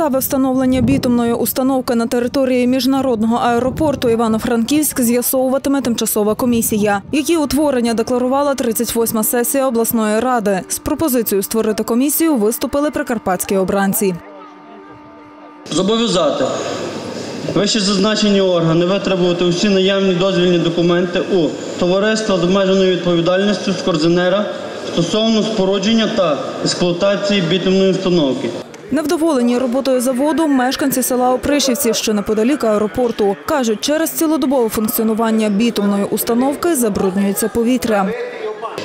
Підстави встановлення бітумної установки на території міжнародного аеропорту Івано-Франківськ з'ясовуватиме тимчасова комісія. Її утворення декларувала 38-ма сесія обласної ради. З пропозицією створити комісію виступили прикарпатські обранці. Зобов'язати вище зазначені органи витребувати усі наявні дозвільні документи у товариства з обмеженою відповідальністю з корзинера стосовно спорудження та експлуатації бітумної установки. Невдоволені роботою заводу мешканці села Опришівці, що неподалік аеропорту, кажуть, через цілодобове функціонування бітумної установки забруднюється повітря.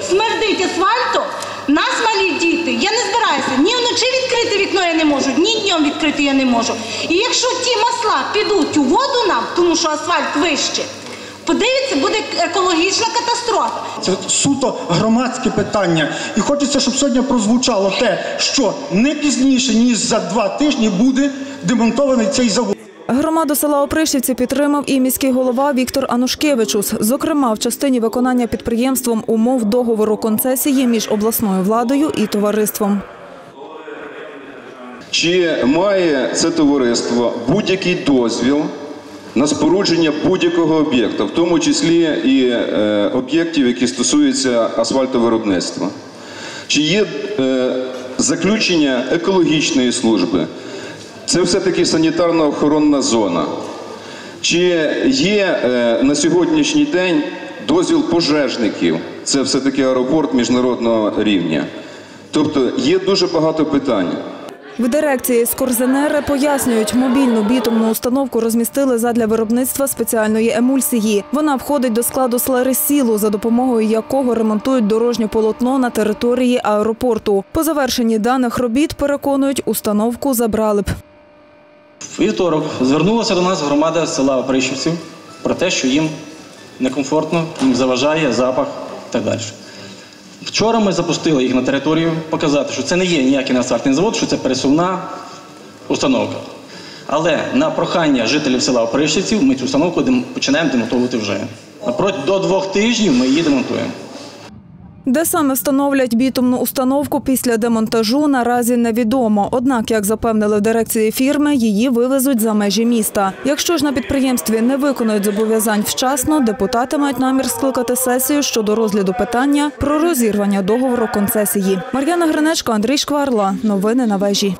смердить асфальту, нас малі діти. Я не збираюся ні вночі відкрити вікно я не можу, ні днем відкрити я не можу. І якщо ті масла підуть у воду нам, тому що асфальт вище, подивіться, буде екологічна катастрофа. Це суто громадське питання. І хочеться, щоб сьогодні прозвучало те, що не пізніше, ніж за два тижні буде демонтований цей завод. Громаду села Опришівці підтримав і міський голова Віктор Анушкевичус. Зокрема, в частині виконання підприємством умов договору концесії між обласною владою і товариством. Чи має це товариство будь-який дозвіл на спорудження будь-якого об'єкта, в тому числі і е, об'єктів, які стосуються асфальтовиробництва? Чи є е, заключення екологічної служби? Це все-таки санітарно-охоронна зона. Чи є е, на сьогоднішній день дозвіл пожежників? Це все-таки аеропорт міжнародного рівня. Тобто є дуже багато питань. В дирекції з пояснюють, мобільну бітумну установку розмістили задля виробництва спеціальної емульсії. Вона входить до складу слересілу, за допомогою якого ремонтують дорожнє полотно на території аеропорту. По завершенні даних робіт, переконують, установку забрали б. Вівторок звернулася до нас громада села Опришівців про те, що їм некомфортно, їм заважає запах і так далі. Вчора ми запустили їх на територію показати, що це не є ніякий асфальтний завод, що це пересувна установка. Але на прохання жителів села Опришівців ми цю установку починаємо демонтувати вже. До двох тижнів ми її демонтуємо. Де саме встановлять бітумну установку після демонтажу, наразі невідомо. Однак, як запевнили в дирекції фірми, її вивезуть за межі міста. Якщо ж на підприємстві не виконують зобов'язань вчасно, депутати мають намір скликати сесію щодо розгляду питання про розірвання договору концесії. Мар'яна Гринечко, Андрій Шкварла. Новини на вежі.